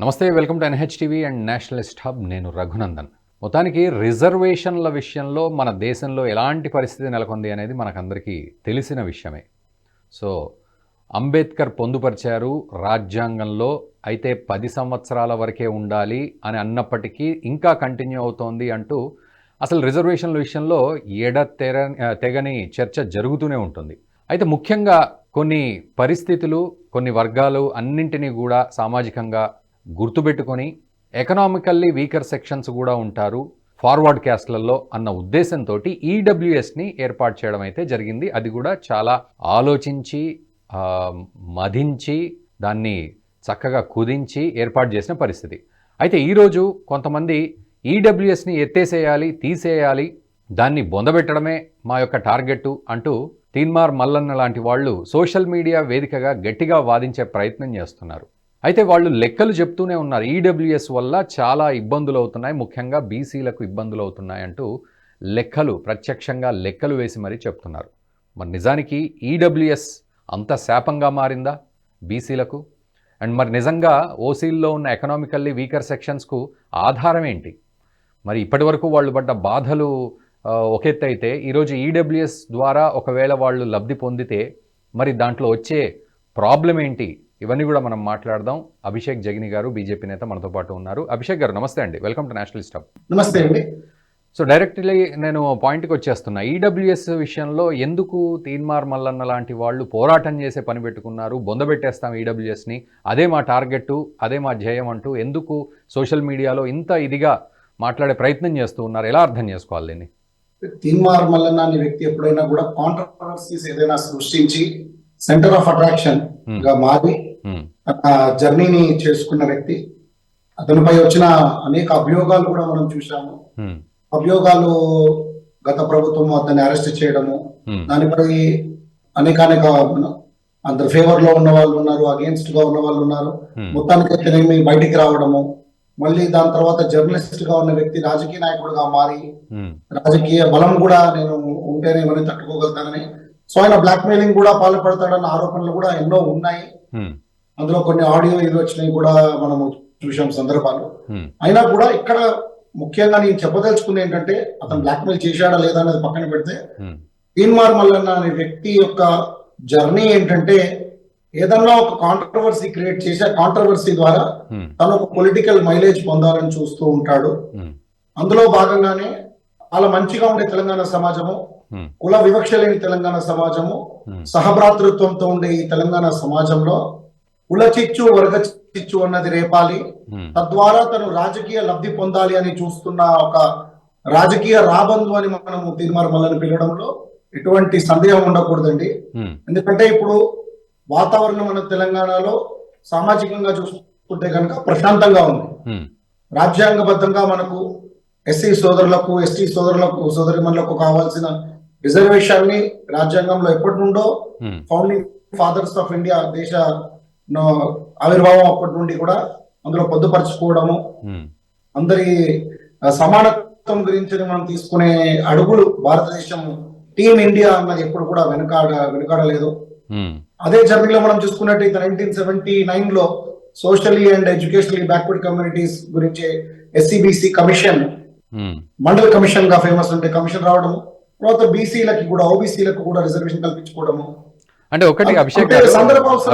నమస్తే welcome to NH TV and nationalist hub. నేను రఘునందన్. మొత్తానికి రిజర్వేషన్ల విషయంలో మన దేశంలో ఎలాంటి పరిస్థితి నెలకొంది అనేది మనకందరికీ తెలిసిన విషయమే. సో అంబేద్కర్ పొందుపరిచారు రాజ్యాంగంలో అయితే పది సంవత్సరాల వరకే ఉండాలి అని అన్నప్పటికీ ఇంకా కంటిన్యూ అవుతోంది అంటూ అసలు రిజర్వేషన్ల విషయంలో ఎడ తెర తెగని చర్చ జరుగుతూనే ఉంటుంది. అయితే ముఖ్యంగా కొన్ని పరిస్థితులు కొన్ని వర్గాలు అన్నింటినీ కూడా సామాజికంగా గుర్తుపెట్టుకొని ఎకనామికల్లీ వీకర్ సెక్షన్స్ కూడా ఉంటారు ఫార్వర్డ్ క్యాస్ట్లలో అన్న ఉద్దేశంతో ఈడబ్ల్యూఎస్ని ఏర్పాటు చేయడం అయితే జరిగింది. అది కూడా చాలా ఆలోచించి మధించి దాన్ని చక్కగా కుదించి ఏర్పాటు చేసిన పరిస్థితి. అయితే ఈరోజు కొంతమంది ఈడబ్ల్యూఎస్ని ఎత్తేసేయాలి తీసేయాలి దాన్ని బొందబెట్టడమే మా యొక్క టార్గెట్ అంటూ తీన్మార్ మల్లన్న లాంటి వాళ్ళు సోషల్ మీడియా వేదికగా గట్టిగా వాదించే ప్రయత్నం చేస్తున్నారు. అయితే వాళ్ళు లెక్కలు చెప్తూనే ఉన్నారు. ఈడబ్ల్యూఎస్ వల్ల చాలా ఇబ్బందులు అవుతున్నాయి. ముఖ్యంగా బీసీలకు ఇబ్బందులు అవుతున్నాయి అంటూ లెక్కలు ప్రత్యక్షంగా లెక్కలు వేసి మరీ చెప్తున్నారు. మరి నిజానికి ఈడబ్ల్యూఎస్ అంత శాపంగా మారిందా బీసీలకు అండ్ మరి నిజంగా ఓసీల్లో ఉన్న ఎకనామికల్లీ వీకర్ సెక్షన్స్కు ఆధారం ఏంటి? మరి ఇప్పటి వరకు వాళ్ళు పడ్డ బాధలు ఒక ఎత్తు అయితే ఈరోజు ఈడబ్ల్యూఎస్ ద్వారా ఒకవేళ వాళ్ళు లబ్ధి పొందితే మరి దాంట్లో వచ్చే ప్రాబ్లం ఏంటి? ఇవన్నీ కూడా మనం మాట్లాడదాం. అభిషేక్ జగిని గారు బీజేపీ నేత మనతో పాటు ఉన్నారు. అభిషేక్ గారు నమస్తే అండి. వెల్కమ్ టు నేషనల్ స్టాప్ నమస్తే అండి. సో డైరెక్ట్లీ నేను పాయింట్కి వచ్చేస్తున్నా. ఈడబ్ల్యూఎస్ విషయంలో ఎందుకు తీన్మార్ మల్లన్న లాంటి వాళ్ళు పోరాటం చేసే పని పెట్టుకున్నారు? బొందబెట్టేస్తాం ఈడబ్ల్యూఎస్ని. అదే మా టార్గెట్ అదే మా ధ్యేయం అంటూ ఎందుకు సోషల్ మీడియాలో ఇంత ఇదిగా మాట్లాడే ప్రయత్నం చేస్తూ ఉన్నారు? ఎలా అర్థం చేసుకోవాలి దీన్ని? తీన్మార్ మల్లన్న అనే వ్యక్తి ఎప్పుడైనా కూడా కాంట్రవర్సీస్ ఏదైనా సృష్టించి సెంటర్ ఆఫ్ అట్రాక్షన్. గా మారి ఆ జర్నీని చేసుకున్న వ్యక్తి అతనిపై వచ్చిన అనేక అభియోగాలు కూడా మనం చూసాము అభియోగాలు గత ప్రభుత్వం అతన్ని అరెస్ట్ చేయడము దానిపై అనేక అనేక అందరు ఫేవర్లో ఉన్న వాళ్ళు ఉన్నారు అగేన్స్ట్గా ఉన్న వాళ్ళు ఉన్నారు. మొత్తానికి అయితేనేమి బయటికి రావడము. మళ్ళీ దాని తర్వాత జర్నలిస్ట్గా ఉన్న వ్యక్తి రాజకీయ నాయకుడిగా మారి రాజకీయ బలం కూడా నేను ఉంటేనే ఇవన్నీ తట్టుకోగలుగుతానని. సో ఆయన బ్లాక్ మెయిలింగ్ కూడా పాల్పడతాడన్న ఆరోపణలు కూడా ఎన్నో ఉన్నాయి. అందులో కొన్ని ఆడియో ఇది వచ్చినాయి కూడా మనము చూసాం సందర్భాలు. అయినా కూడా ఇక్కడ ముఖ్యంగా నేను చెప్పదలుచుకుంది ఏంటంటే అతను బ్లాక్ మెయిల్ చేశాడా లేదా అనేది పక్కన పెడితే తీన్మార్ మల్లన్న అనే వ్యక్తి యొక్క జర్నీ ఏంటంటే ఏదన్నా ఒక కాంట్రవర్సీ క్రియేట్ చేసి ఆ కాంట్రవర్సీ ద్వారా తను ఒక పొలిటికల్ మైలేజ్ పొందాలని చూస్తూ ఉంటాడు. అందులో భాగంగానే చాలా మంచిగా ఉండే తెలంగాణ సమాజము కుల వివక్ష లేని తెలంగాణ సమాజము సహభ్రాతృత్వంతో ఉండే ఈ తెలంగాణ సమాజంలో కుల చిచ్చు వర్గ చిచ్చు అన్నది రేపాలి. ఉమ్, తద్వారా తను రాజకీయ లబ్ధి పొందాలి అని చూస్తున్న ఒక రాజకీయ రాబందు అని మనము తీర్మార్మల్ని పిలవడంలో ఎటువంటి సందేహం ఉండకూడదండి. ఉమ్, ఎందుకంటే ఇప్పుడు వాతావరణం మన తెలంగాణలో సామాజికంగా చూసుకుంటే కనుక ప్రశాంతంగా ఉంది. ఉమ్, రాజ్యాంగబద్ధంగా మనకు ఎస్సీ సోదరులకు ఎస్టీ సోదరులకు సోదరిమణులకు కావాల్సిన రిజర్వేషన్ని రాజ్యాంగంలో ఎప్పటి నుండో ఫౌండింగ్ ఫాదర్స్ ఆఫ్ ఇండియా దేశ ఆవిర్భావం అప్పటి నుండి కూడా అందులో పొందుపరచుకోవడము ఉమ్, అందరి సమానత్వం గురించి మనం తీసుకునే అడుగులు భారతదేశం టీమ్ ఇండియా అన్నది ఎప్పుడు కూడా వెనకాడ వెనకాడలేదు. అదే జర్నీలో మనం చూసుకున్నట్టయితే నైన్టీన్ సెవెంటీ నైన్లో socially and educationally backward communities గురించి ఎస్సీబీసీ కమిషన్ ఉమ్, మండల్ కమిషన్గా ఫేమస్ ఉంటే కమిషన్ రావడము తర్వాత బీసీలకి కూడా ఓబీసీలకు కూడా రిజర్వేషన్ కల్పించుకోవడము అంటే ఒకటి అభిషేక్ గారు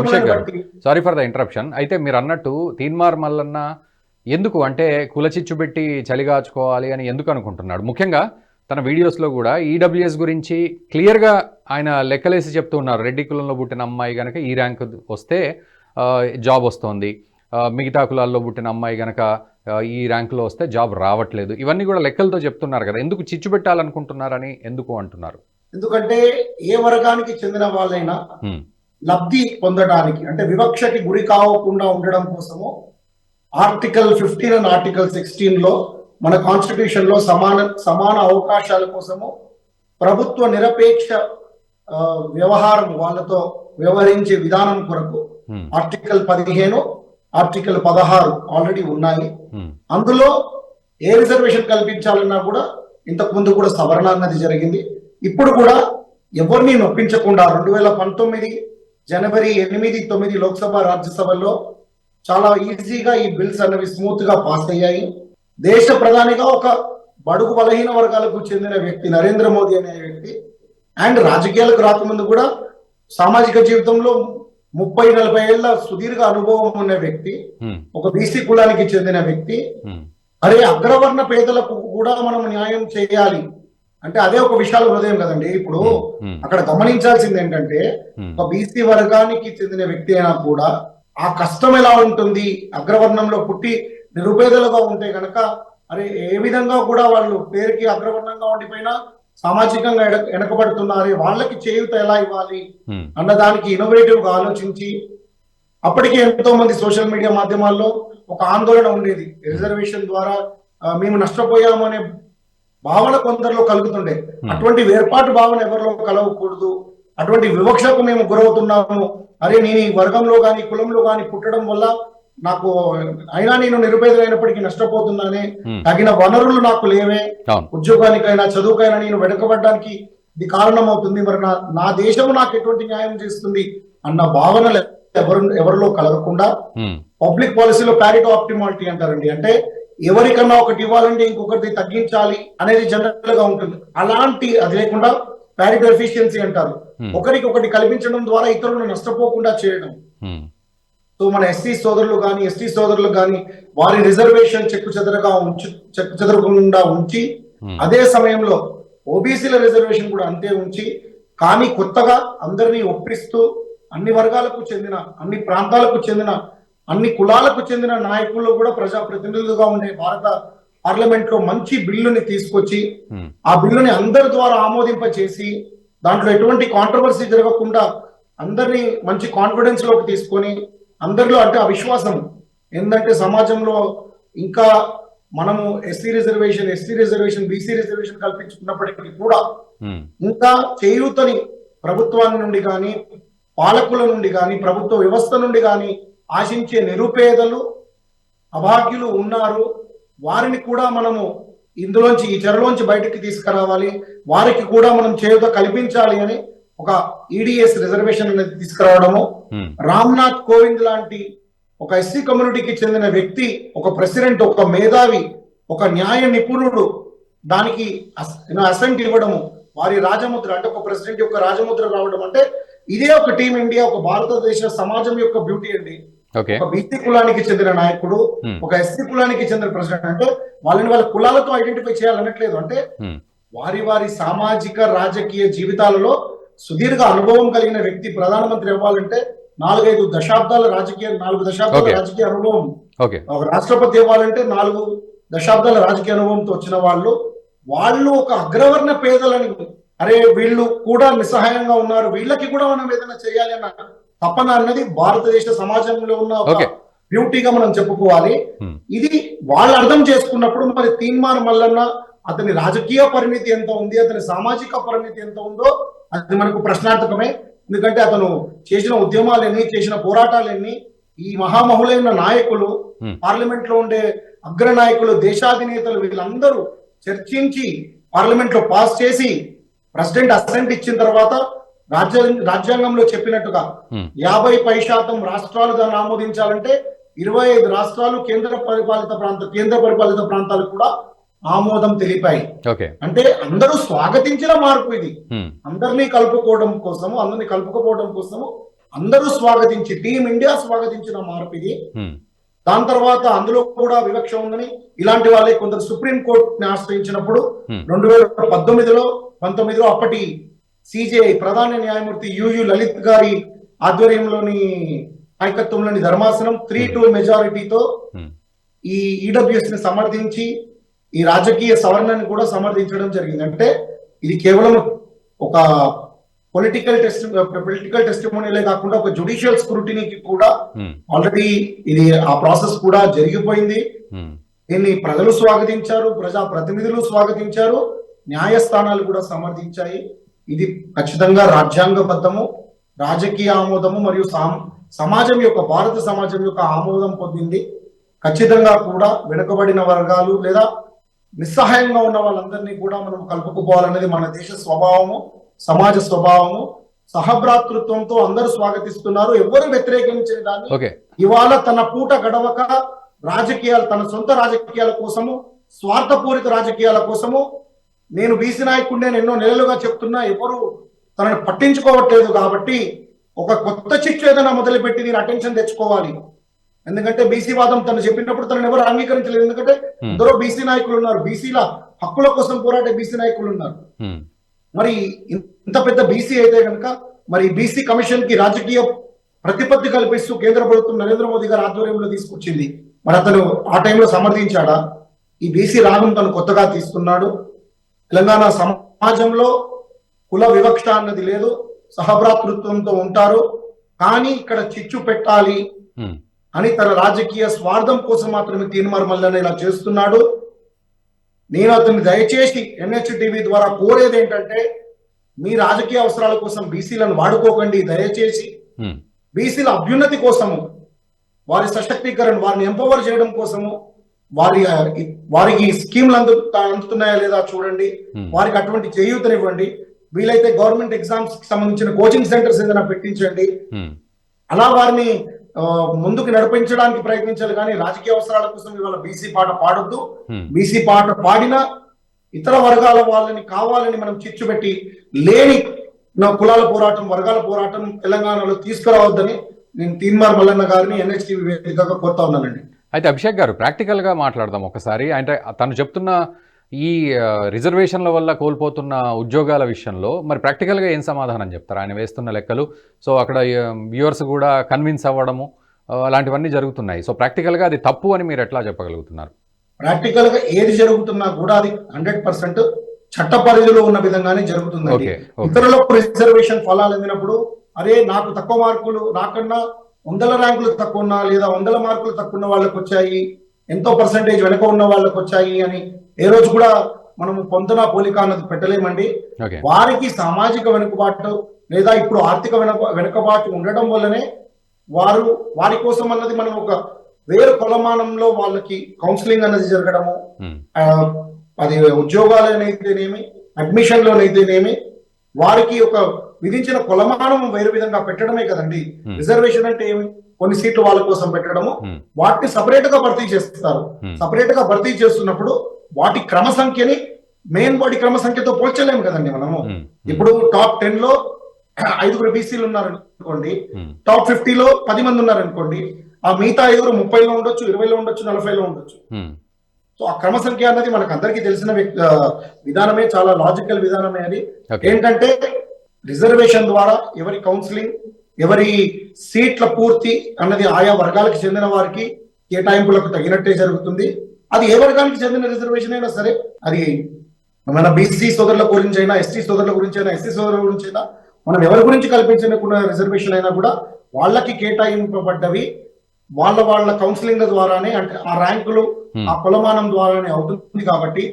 అభిషేక్ గారు. సారీ ఫర్ ద ఇంటరప్షన్ అయితే మీరు అన్నట్టు తీన్మార్ మల్లన్న ఎందుకు అంటే కులచిచ్చు పెట్టి చలిగాచుకోవాలి అని ఎందుకు అనుకుంటున్నాడు? ముఖ్యంగా తన వీడియోస్లో కూడా ఈడబ్ల్యూఎస్ గురించి క్లియర్గా ఆయన లెక్కలేసి చెప్తూ ఉన్నారు. రెడ్డి కులంలో పుట్టిన అమ్మాయి కనుక ఈ ర్యాంక్ వస్తే జాబ్ వస్తోంది. మిగతా కులాల్లో పుట్టిన అమ్మాయి కనుక ఈ ర్యాంకులో వస్తే జాబ్ రావట్లేదు. ఇవన్నీ కూడా లెక్కలతో చెప్తున్నారు కదా. ఎందుకు చిచ్చు పెట్టాలనుకుంటున్నారని ఎందుకు అంటున్నారు? ఎందుకంటే ఏ వర్గానికి చెందిన వాళ్ళైనా లబ్ధి పొందడానికి అంటే వివక్షకి గురి కావకుండా ఉండడం కోసము ఆర్టికల్ ఫిఫ్టీన్ అండ్ ఆర్టికల్ సిక్స్టీన్లో మన కాన్స్టిట్యూషన్లో సమాన సమాన అవకాశాల కోసము ప్రభుత్వ నిరపేక్ష వ్యవహారం వాళ్ళతో వ్యవహరించే విధానం కొరకు ఆర్టికల్ పదిహేను ఆర్టికల్ పదహారు ఆల్రెడీ ఉన్నాయి. అందులో ఏ రిజర్వేషన్ కల్పించాలన్నా కూడా ఇంతకు ముందు కూడా సవరణ అన్నది జరిగింది. ఇప్పుడు కూడా ఎవరిని నొప్పించకుండా రెండు వేల పంతొమ్మిది జనవరి ఎనిమిది తొమ్మిది లోక్సభ రాజ్యసభలో చాలా ఈజీగా ఈ బిల్స్ అనేవి స్మూత్గా పాస్ అయ్యాయి. దేశ ప్రధానిగా ఒక బడుగు బలహీన వర్గాలకు చెందిన వ్యక్తి నరేంద్ర మోదీ అనే వ్యక్తి అండ్ రాజకీయాలకు రాకముందు కూడా సామాజిక జీవితంలో ముప్పై నలభై ఏళ్ళ సుదీర్ఘ అనుభవం ఉన్న వ్యక్తి ఒక బీసీ కులానికి చెందిన వ్యక్తి. అరే అగ్రవర్ణ పేదలకు కూడా మనం న్యాయం చేయాలి. అంటే అదే ఒక విశాల హృదయం కదండి. ఇప్పుడు అక్కడ గమనించాల్సింది ఏంటంటే ఒక బీసీ వర్గానికి చెందిన వ్యక్తి అయినా కూడా ఆ కష్టం ఎలా ఉంటుంది? అగ్రవర్ణంలో పుట్టి నిరుపేదలుగా ఉంటే గనక అరే ఏ విధంగా కూడా వాళ్ళు పేరుకి అగ్రవర్ణంగా ఉండిపోయినా సామాజికంగా వెనకబడుతున్నారు వాళ్ళకి చేయూత ఎలా ఇవ్వాలి? అన్న దానికి ఇన్నోవేటివ్గా ఆలోచించి అప్పటికే ఎంతో మంది సోషల్ మీడియా మాధ్యమాల్లో ఒక ఆందోళన ఉండేది. రిజర్వేషన్ ద్వారా మేము నష్టపోయాము అనే భావన కొందరిలో కలుగుతుండే. అటువంటి వేర్పాటు భావన ఎవరిలో కలగకూడదు అటువంటి వివక్షకు మేము గురవుతున్నాము. అరే నేను ఈ వర్గంలో కానీ కులంలో కానీ పుట్టడం వల్ల నాకు అయినా నేను నిరుపేదలైనప్పటికీ నష్టపోతున్నానే. ఉమ్, తగిన వనరులు నాకు లేవే. ఉద్యోగానికైనా చదువుకైనా నేను వెనుకబడడానికి ఇది కారణం అవుతుంది మరి నా నా దేశం నాకు ఎటువంటి న్యాయం చేస్తుంది అన్న భావనలు ఎవరు ఎవరిలో కలగకుండా ఉమ్, పబ్లిక్ పాలసీలో ప్యారిటో ఆప్టిమాలిటీ అంటారండి. అంటే ఎవరికన్నా ఒకటి ఇవ్వాలంటే ఇంకొకటి తగ్గించాలి అనేది జనరల్గా ఉంటుంది. అలాంటి అది లేకుండా ప్యారిటో ఎఫిషియన్సీ అంటారు. ఒకరికి ఒకటి కల్పించడం ద్వారా ఇతరులను నష్టపోకుండా చేయడం. సో మన ఎస్సీ సోదరులు కానీ ఎస్టీ సోదరులు కానీ వారి రిజర్వేషన్ చెక్కు చెదరగా ఉంచి చెక్కు చెదరకుండా ఉంచి అదే సమయంలో ఓబీసీల రిజర్వేషన్ కూడా అంతే ఉంచి కానీ కొత్తగా అందరినీ ఒప్పిస్తూ అన్ని వర్గాలకు చెందిన అన్ని ప్రాంతాలకు చెందిన అన్ని కులాలకు చెందిన నాయకులు కూడా ప్రజా ప్రతినిధులుగా ఉండే భారత పార్లమెంట్లో మంచి బిల్లుని తీసుకొచ్చి ఆ బిల్లుని అందరి ద్వారా ఆమోదింప చేసి దాంట్లో ఎటువంటి కాంట్రవర్సీ జరగకుండా అందరినీ మంచి కాన్ఫిడెన్స్లోకి తీసుకొని అందరిలో అంటే ఆ విశ్వాసం ఏంటంటే సమాజంలో ఇంకా మనము SC reservation ST reservation BC reservation కల్పించుకున్నప్పటికీ కూడా ఇంకా చేయూతని ప్రభుత్వాన్ని నుండి కానీ పాలకుల నుండి కానీ ప్రభుత్వ వ్యవస్థ నుండి కానీ ఆశించే నిరుపేదలు అభాగ్యులు ఉన్నారు. వారిని కూడా మనము ఇందులోంచి ఈ చెరలోంచి బయటికి తీసుకురావాలి. వారికి కూడా మనం చేయూత కల్పించాలి అని ఒక ఈడిఎస్ రిజర్వేషన్ అనేది తీసుకురావడము. రామ్నాథ్ కోవింద్ లాంటి ఒక ఎస్సీ కమ్యూనిటీకి చెందిన వ్యక్తి ఒక ప్రెసిడెంట్ ఒక మేధావి ఒక న్యాయ నిపుణుడు దానికి అసెంట్ ఇవ్వడము. వారి రాజముద్ర అంటే ఒక ప్రెసిడెంట్ యొక్క రాజముద్ర రావడం అంటే ఇదే ఒక టీం ఇండియా ఒక భారతదేశ సమాజం యొక్క బ్యూటీ అండి. ఒక బీసీ కులానికి చెందిన నాయకుడు ఒక ఎస్సీ కులానికి చెందిన ప్రెసిడెంట్ అంటే వాళ్ళని వాళ్ళ కులాలతో ఐడెంటిఫై చేయాలనట్లేదు. అంటే వారి వారి సామాజిక రాజకీయ జీవితాలలో సుదీర్ఘ అనుభవం కలిగిన వ్యక్తి ప్రధానమంత్రి అవ్వాలంటే నాలుగైదు దశాబ్దాల రాజకీయ నాలుగు దశాబ్దాల. రాజకీయ అనుభవం. ఓకే. ఒక రాష్ట్రపతి అవ్వాలంటే నాలుగు దశాబ్దాల రాజకీయ అనుభవంతో వచ్చిన వాళ్ళు వాళ్ళు ఒక అగ్రవర్ణ పేదలని అరే వీళ్ళు కూడా నిస్సహాయంగా ఉన్నారు వీళ్ళకి కూడా మనం ఏదైనా చేయాలి అన్న తపన అన్నది భారతదేశ సమాజంలో ఉన్న. బ్యూటీగా మనం చెప్పుకోవాలి. ఇది వాళ్ళు అర్థం చేసుకున్నప్పుడు మరి తీన్మార్ మల్లన్న అతని రాజకీయ పరిణితి ఎంత ఉంది అతని సామాజిక పరిణితి ఎంత ఉందో అది మనకు ప్రశ్నార్థకమే ఎందుకంటే అతను చేసిన ఉద్యమాలు ఎన్ని చేసిన పోరాటాలు ఎన్ని ఈ మహామహులైన నాయకులు. పార్లమెంట్లో ఉండే అగ్ర నాయకులు దేశాధినేతలు వీళ్ళందరూ చర్చించి పార్లమెంట్లో పాస్ చేసి ప్రెసిడెంట్ అసెంట్ ఇచ్చిన తర్వాత రాజ్య రాజ్యాంగంలో చెప్పినట్టుగా యాభై పై శాతం రాష్ట్రాలు దాన్ని ఆమోదించాలంటే ఇరవై ఐదు రాష్ట్రాలు కేంద్ర పరిపాలిత ప్రాంత కేంద్ర పరిపాలిత ప్రాంతాలు కూడా ఆమోదం తెలిపాయి. అంటే అందరూ స్వాగతించిన మార్పు ఇది. అందరినీ కలుపుకోవడం కోసము అందరినీ కలుపుకోవడం కోసము అందరూ స్వాగతించి టీం ఇండియా స్వాగతించిన మార్పు ఇది. దాని తర్వాత అందులో కూడా వివక్ష ఉందని ఇలాంటి వాళ్ళే కొందరు సుప్రీం కోర్టుని ఆశ్రయించినప్పుడు. రెండు వేల పద్దెనిమిదిలో పంతొమ్మిదిలో అప్పటి సిజేఐ ప్రధాన న్యాయమూర్తి యుయు లలిత్ గారి ఆధ్వర్యంలోని నాయకత్వంలోని ధర్మాసనం త్రీ టూ మెజారిటీతో ఉమ్, ఈ ఈడబ్ల్యూఎస్ని సమర్థించి ఈ రాజకీయ సవరణని కూడా సమర్థించడం జరిగింది. అంటే ఇది కేవలం ఒక పొలిటికల్ టెస్ట్ పొలిటికల్ టెస్టిమోనియలే కాకుండా ఒక జుడిషియల్ స్క్రూటినీకి కూడా ఉమ్, ఆల్రెడీ ఇది ఆ ప్రాసెస్ కూడా జరిగిపోయింది. దీన్ని ప్రజలు స్వాగతించారు ప్రజా ప్రతినిధులు స్వాగతించారు న్యాయస్థానాలు కూడా సమర్థించాయి. ఇది ఖచ్చితంగా రాజ్యాంగబద్ధము రాజకీయ ఆమోదము మరియు సామ్- సమాజం యొక్క భారత సమాజం యొక్క ఆమోదం పొందింది. ఖచ్చితంగా కూడా వెనుకబడిన వర్గాలు లేదా నిస్సహాయంగా ఉన్న వాళ్ళందరినీ కూడా మనం కలుపుకుపోవాలనేది మన దేశ స్వభావము సమాజ స్వభావము. సహభ్రాతృత్వంతో అందరూ స్వాగతిస్తున్నారు. ఎవరు వ్యతిరేకించిన దాన్ని ఇవాళ తన పూట గడవక రాజకీయాలు తన సొంత రాజకీయాల కోసము స్వార్థపూరిత రాజకీయాల కోసము నేను బీసీ నాయకుడిని నేను ఎన్నో నెలలుగా చెప్తున్నా ఎవరు తనని పట్టించుకోవట్లేదు కాబట్టి ఒక కొత్త చిచ్చు ఏదైనా మొదలుపెట్టి దీని అటెన్షన్ తెచ్చుకోవాలి. ఎందుకంటే బీసీ వాదం తను చెప్పినప్పుడు తనని ఎవరు అంగీకరించలేదు. ఎందుకంటే. ఎందరో బీసీ నాయకులు ఉన్నారు. బీసీల హక్కుల కోసం పోరాడే బీసీ నాయకులు ఉన్నారు. మరి ఇంత పెద్ద బీసీ అయితే కనుక మరి బీసీ కమిషన్కి రాజకీయ ప్రతిపత్తి కల్పిస్తూ కేంద్ర ప్రభుత్వం నరేంద్ర మోదీ గారి ఆధ్వర్యంలో తీసుకొచ్చింది. మరి అతను ఆ టైంలో సమర్థించాడా? ఈ బీసీ రాగం తను కొత్తగా తీస్తున్నాడు. తెలంగాణ సమాజంలో కుల వివక్ష అన్నది లేదు సహభ్రాతృత్వంతో ఉంటారు. కానీ ఇక్కడ చిచ్చు పెట్టాలి అని తన రాజకీయ స్వార్థం కోసం మాత్రమే తీన్మార్ మల్లన్న ఇలా చేస్తున్నాడు. నేను అతన్ని దయచేసి ఎన్హెచ్ టీవీ ద్వారా కోరేది ఏంటంటే మీ రాజకీయ అవసరాల కోసం బీసీలను వాడుకోకండి దయచేసి. బీసీల అభ్యున్నతి కోసము వారి సశక్తీకరణ వారిని ఎంపవర్ చేయడం కోసము వారి వారికి స్కీమ్లు అందు అందుతున్నాయా లేదా చూడండి. వారికి అటువంటి చేయూతనివ్వండి. వీలైతే గవర్నమెంట్ ఎగ్జామ్స్కి సంబంధించిన కోచింగ్ సెంటర్స్ ఏదైనా పెట్టించండి. అలా వారిని ముందుకు నడిపించడానికి ప్రయత్నించాలి కానీ రాజకీయ అవసరాల కోసం ఇవాళ బీసీ పాట పాడొద్దు. బీసీ పాట పాడినా ఇతర వర్గాల వాళ్ళని కావాలని మనం చిచ్చు పెట్టి లేని కులాల పోరాటం వర్గాల పోరాటం తెలంగాణలో తీసుకురావద్దని నేను తీన్మార్ మల్లన్న గారిని ఎన్హెచ్టీవీ వేదికగా కోరుతా ఉన్నానండి. అయితే అభిషేక్ గారు ప్రాక్టికల్గా మాట్లాడదాం ఒకసారి. అంటే తను చెప్తున్న ఈ రిజర్వేషన్ల వల్ల కోల్పోతున్న ఉద్యోగాల విషయంలో మరి ప్రాక్టికల్గా ఏం సమాధానం చెప్తారు? ఆయన వేస్తున్న లెక్కలు. సో అక్కడ వ్యూవర్స్ కూడా కన్విన్స్ అవ్వడము అలాంటివన్నీ జరుగుతున్నాయి. సో ప్రాక్టికల్గా అది తప్పు అని మీరు ఎట్లా చెప్పగలుగుతున్నారు? ప్రాక్టికల్గా ఏది జరుగుతున్నా కూడా అది హండ్రెడ్ పర్సెంట్ చట్ట పరిధిలో ఉన్న విధంగానే ఓకే ఇతరులకు రిజర్వేషన్ ఫలాలు అందినప్పుడు అరే నాకు తక్కువ మార్కులు నాకన్నా వందల ర్యాంకులు తక్కువ ఉన్నా లేదా వందల మార్కులు తక్కువ ఉన్న వాళ్ళకి వచ్చాయి ఎంతో పర్సంటేజ్ వెనక ఉన్న వాళ్ళకి వచ్చాయి అని ఏ రోజు కూడా మనము పొందన పోలిక అన్నది పెట్టలేమండి. వారికి సామాజిక వెనుకబాటు లేదా ఇప్పుడు ఆర్థిక వెనుక వెనుకబాటు ఉండడం వల్లనే వారు వారి కోసం అన్నది మనం ఒక వేరు కొలమానంలో వాళ్ళకి కౌన్సిలింగ్ అన్నది జరగడము అది ఉద్యోగాలనైతేనేమి అడ్మిషన్లోనైతేనేమి వారికి ఒక విధించిన కొలమానం వేరు విధంగా పెట్టడమే కదండి. Hmm. రిజర్వేషన్ అంటే ఏమి? కొన్ని సీట్లు వాళ్ళ కోసం పెట్టడము. Hmm. వాటిని సపరేట్గా భర్తీ చేస్తారు. Hmm. సపరేట్గా భర్తీ చేస్తున్నప్పుడు వాటి క్రమ సంఖ్యని మెయిన్ బాడీ క్రమ సంఖ్యతో పోల్చలేము కదండి మనము. ఇప్పుడు టాప్ టెన్లో ఐదుగురు బీసీలు ఉన్నారు అనుకోండి ఉమ్, టాప్ ఫిఫ్టీలో పది మంది ఉన్నారు అనుకోండి ఆ మిగతా ఐదుగురు ముప్పైలో ఉండొచ్చు ఇరవైలో ఉండొచ్చు నలభైలో ఉండొచ్చు. సో ఆ క్రమ సంఖ్య అన్నది మనకు అందరికీ తెలిసిన విధానమే చాలా లాజికల్ విధానమే అది. ఏంటంటే రిజర్వేషన్ ద్వారా ఎవరి కౌన్సిలింగ్ ఎవరి సీట్ల పూర్తి అన్నది ఆయా వర్గాలకు చెందిన వారికి కేటాయింపులకు తగినట్టే జరుగుతుంది. అది ఏ వర్గానికి చెందిన రిజర్వేషన్ అయినా సరే అది మన బీసీ సోదరుల గురించి అయినా ఎస్టీ సోదరుల గురించి అయినా ఎస్సీ సోదరుల గురించి అయినా మనం ఎవరి గురించి కల్పించిన రిజర్వేషన్ అయినా కూడా వాళ్ళకి కేటాయింపబడ్డవి వాళ్ళ వాళ్ళ కౌన్సిలింగ్ ద్వారానే అంటే ఆ ర్యాంకులు ఆ కొలమానం ద్వారానే అవుతుంది కాబట్టి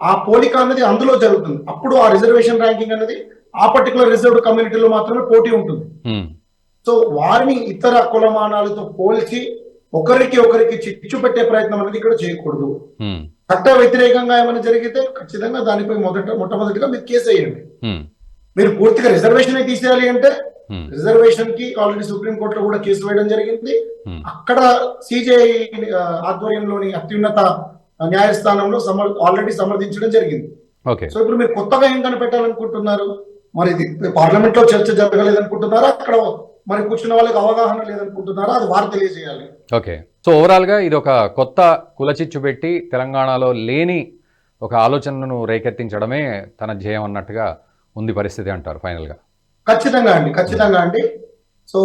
ఆ పోలిక అనేది అందులో జరుగుతుంది. అప్పుడు ఆ రిజర్వేషన్ ర్యాంకింగ్ అనేది ఆ పర్టికులర్ రిజర్వ్డ్ కమ్యూనిటీలో మాత్రమే పోటీ ఉంటుంది. సో వారిని ఇతర కులమానాలతో పోల్చి ఒకరికి ఒకరికి చిచ్చు పెట్టే ప్రయత్నం అనేది ఇక్కడ చేయకూడదు. ఉమ్, చట్ట వ్యతిరేకంగా ఏమైనా జరిగితే ఖచ్చితంగా దానిపై మొదట మొట్టమొదటిగా మీరు కేసు వేయండి. ఉమ్, మీరు పూర్తిగా రిజర్వేషన్ తీసేయాలి అంటే రిజర్వేషన్కి ఆల్రెడీ సుప్రీం కోర్టులో కూడా కేసు వేయడం జరిగింది. అక్కడ సిజేఐ ఆధ్వర్యంలోని అత్యున్నత న్యాయస్థానంలో సమర్ ఆల్రెడీ సమర్థించడం జరిగింది. సో ఇప్పుడు మీరు కొత్తగా ఏం కనిపెట్టాలనుకుంటున్నారు? మరి ఇది పార్లమెంట్లో చర్చ జరగలేదనుకుంటున్నారా? అక్కడ మరి కూర్చున్న వాళ్ళకి అవగాహన లేదనుకుంటున్నారా? అది వారు తెలియజేయాలి. ఓకే. సో ఓవరాల్గా ఇది ఒక కొత్త కులచిచ్చు పెట్టి తెలంగాణలో లేని ఒక ఆలోచనను రేకెత్తించడమే తన ధ్యేయం అన్నట్టుగా ఉంది పరిస్థితి అంటారు ఫైనల్గా ఖచ్చితంగా అండి ఖచ్చితంగా అండి. సో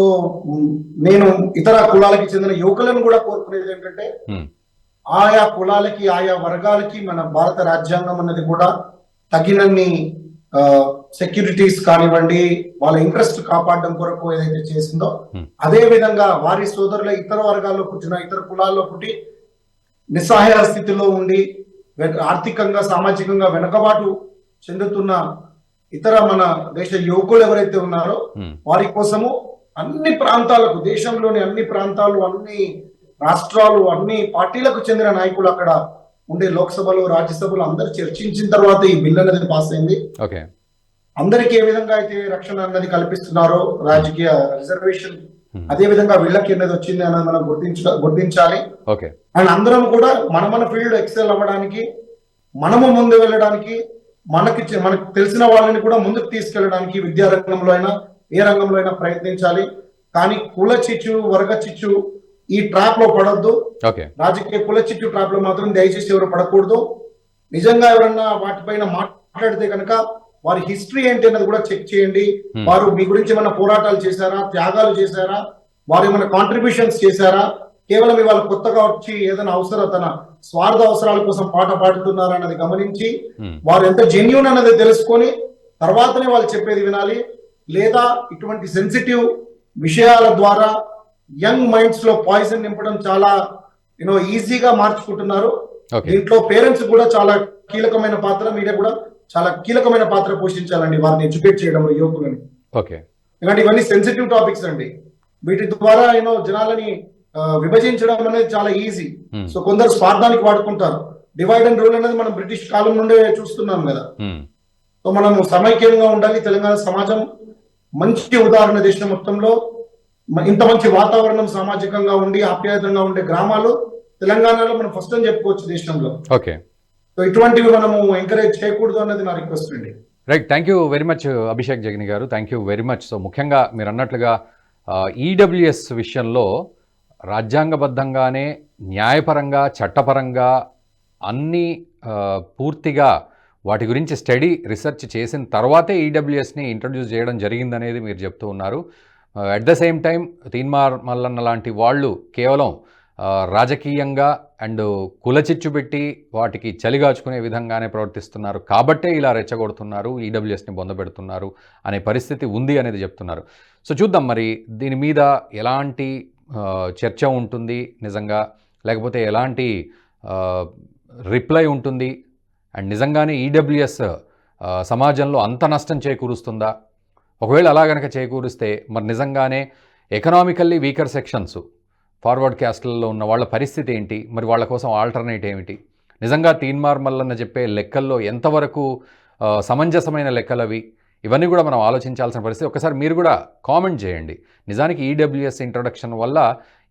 నేను ఇతర కులాలకి చెందిన యువకులను కూడా కోరుకునేది ఏంటంటే ఆయా కులాలకి ఆయా వర్గాలకి మన భారత రాజ్యాంగం అన్నది కూడా తగినన్ని సెక్యూరిటీస్ కానివ్వండి వాళ్ళ ఇంట్రెస్ట్ కాపాడడం కొరకు ఏదైతే చేసిందో Hmm. అదే విధంగా వారి సోదరుల ఇతర వర్గాల్లో పుట్టిన ఇతర కులాల్లో పుట్టి నిస్సహాయ స్థితిలో ఉండి ఆర్థికంగా సామాజికంగా వెనుకబాటు చెందుతున్న ఇతర మన దేశ యువకులు ఎవరైతే ఉన్నారో ఉమ్, వారి కోసము అన్ని ప్రాంతాలకు దేశంలోని అన్ని ప్రాంతాలు అన్ని రాష్ట్రాలు అన్ని పార్టీలకు చెందిన నాయకులు అక్కడ ఉండే లోక్సభలో రాజ్యసభలో అందరు చర్చించిన తర్వాత ఈ బిల్ అనేది పాస్ అయింది. ఓకే. అందరికీ ఏ విధంగా అయితే రక్షణ అన్నది కల్పిస్తున్నారో రాజకీయ రిజర్వేషన్ Hmm. అదే విధంగా వీళ్ళకి అనేది వచ్చింది అన్నది మనం గుర్తించ గుర్తించాలి. ఓకే. అండ్ అందరం కూడా మన మన ఫీల్డ్ ఎక్సెల్ అవ్వడానికి మనము ముందు వెళ్ళడానికి మనకి మనకు తెలిసిన వాళ్ళని కూడా ముందుకు తీసుకెళ్ళడానికి విద్యా రంగంలో అయినా ఏ రంగంలో అయినా ప్రయత్నించాలి. కానీ కుల చిచ్చు వర్గ చిచ్చు ఈ ట్రాప్లో పడొద్దు. రాజకీయ కుల చిచ్చు ట్రాప్లో మాత్రం దయచేసి ఎవరు పడకూడదు. నిజంగా ఎవరన్నా వాటిపైన మాట్లాడితే కనుక వారి హిస్టరీ ఏంటి అన్నది కూడా చెక్ చేయండి. Hmm. వారు మీ గురించి ఏమైనా పోరాటాలు చేశారా? త్యాగాలు చేశారా? వారు ఏమైనా కాంట్రిబ్యూషన్స్ చేశారా? కేవలం ఇవాళ కొత్తగా వచ్చి ఏదైనా అవసరం తన స్వార్థ అవసరాల కోసం పాట పాడుతున్నారా అన్నది గమనించి ఉమ్, వారు ఎంత జెన్యున్ అన్నది తెలుసుకొని తర్వాతనే వాళ్ళు చెప్పేది వినాలి. లేదా ఇటువంటి సెన్సిటివ్ విషయాల ద్వారా యంగ్ మైండ్స్లో పాయిజన్ నింపడం చాలా యూనో ఈజీగా మార్చుకుంటున్నారు. దీంట్లో పేరెంట్స్ కూడా చాలా కీలకమైన పాత్ర మీడియా కూడా చాలా కీలకమైన పాత్ర పోషించాలండి వారిని ఎడ్యుకేట్ చేయడంలో యువకులని. ఎందుకంటే ఇవన్నీ సెన్సిటివ్ టాపిక్స్ అండి. వీటి ద్వారా యూనో జనాలని విభజించడం అనేది చాలా ఈజీ. ఉమ్, సో కొందరు స్వార్థానికి వాడుకుంటారు. డివైడ్ అండ్ రూల్ అనేది మనం బ్రిటిష్ కాలం నుండే చూస్తున్నాం కదా. ఉమ్, సో మనం సమైక్యంగా ఉండాలి. తెలంగాణ సమాజం మంచి ఉదాహరణ దేశం మొత్తంలో. ఇంత మంచి వాతావరణం సామాజికంగా ఉండి ఆప్యాయతంగా ఉండే గ్రామాలు తెలంగాణలో మనం ఫస్ట్ అని చెప్పుకోవచ్చు దేశంలో. ఓకే. సో ఇటువంటివి మనము ఎంకరేజ్ చేయకూడదు అన్నది నా రిక్వెస్ట్ అండి. Right thank you very much Abhishek Jagani గారు. Thank you very much so ముఖ్యంగా మీరు అన్నట్లుగా ఈడబ్ల్యూఎస్ విషయంలో రాజ్యాంగబద్ధంగానే న్యాయపరంగా చట్టపరంగా అన్ని పూర్తిగా వాటి గురించి స్టడీ రీసెర్చ్ చేసిన తర్వాతే ఈడబ్ల్యూఎస్ని ఇంట్రడ్యూస్ చేయడం జరిగిందనేది మీరు చెప్తూ ఉన్నారు. At the same time Teenmar Mallanna లాంటి వాళ్ళు కేవలం రాజకీయంగా అండ్ కులచిచ్చు పెట్టి వాటికి చలిగాచుకునే విధంగానే ప్రవర్తిస్తున్నారు. కాబట్టే ఇలా రెచ్చగొడుతున్నారు ఈడబ్ల్యూఎస్ని బొందబెడుతున్నారు అనే పరిస్థితి ఉంది అనేది చెప్తున్నారు. సో చూద్దాం మరి దీని మీద ఎలాంటి చర్చ ఉంటుంది నిజంగా? లేకపోతే ఎలాంటి రిప్లై ఉంటుంది? అండ్ నిజంగానే ఈడబ్ల్యూఎస్ సమాజంలో అంత నష్టం చేకూరుస్తుందా? ఒకవేళ అలా గనక చేకూరిస్తే మరి నిజంగానే ఎకనామికల్లీ వీకర్ సెక్షన్స్ ఫార్వర్డ్ క్యాస్ట్లలో ఉన్న వాళ్ళ పరిస్థితి ఏంటి? మరి వాళ్ళ కోసం ఆల్టర్నేట్ ఏమిటి? నిజంగా తీన్మార్ మల్లన్న చెప్పే లెక్కల్లో ఎంతవరకు సమంజసమైన లెక్కలు అవి ఇవన్నీ కూడా మనం ఆలోచించాల్సిన పరిస్థితి. ఒకసారి మీరు కూడా కామెంట్ చేయండి. నిజానికి ఈడబ్ల్యూఎస్ ఇంట్రొడక్షన్ వల్ల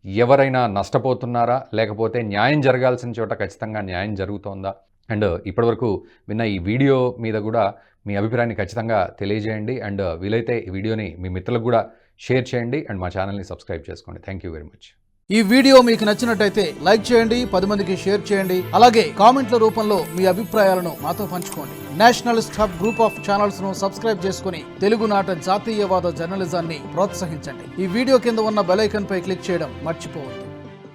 ఎవరైనా నష్టపోతున్నారా? లేకపోతే న్యాయం జరగాల్సిన చోట ఖచ్చితంగా న్యాయం జరుగుతోందా? అండ్ ఇప్పటివరకు విన్న ఈ వీడియో మీద కూడా మీ అభిప్రాయాన్ని ఖచ్చితంగా తెలియజేయండి. అండ్ వీలైతే ఈ వీడియోని మీ మిత్రులకు కూడా షేర్ చేయండి. అండ్ మా ఛానల్ని సబ్స్క్రైబ్ చేసుకోండి. Thank you very much. ఈ వీడియో మీకు నచ్చినట్టయితే లైక్ చేయండి పది మందికి షేర్ చేయండి. అలాగే కామెంట్ల రూపంలో మీ అభిప్రాయాలను మాతో పంచుకోండి. నేషనల్ హబ్ గ్రూప్ ఆఫ్ ఛానల్స్ను సబ్స్క్రైబ్ చేసుకుని తెలుగునాట జాతీయవాద జర్నలిజాన్ని ప్రోత్సహించండి. ఈ వీడియో కింద ఉన్న బెలైకన్ పై క్లిక్ చేయడం మర్చిపోవద్దు.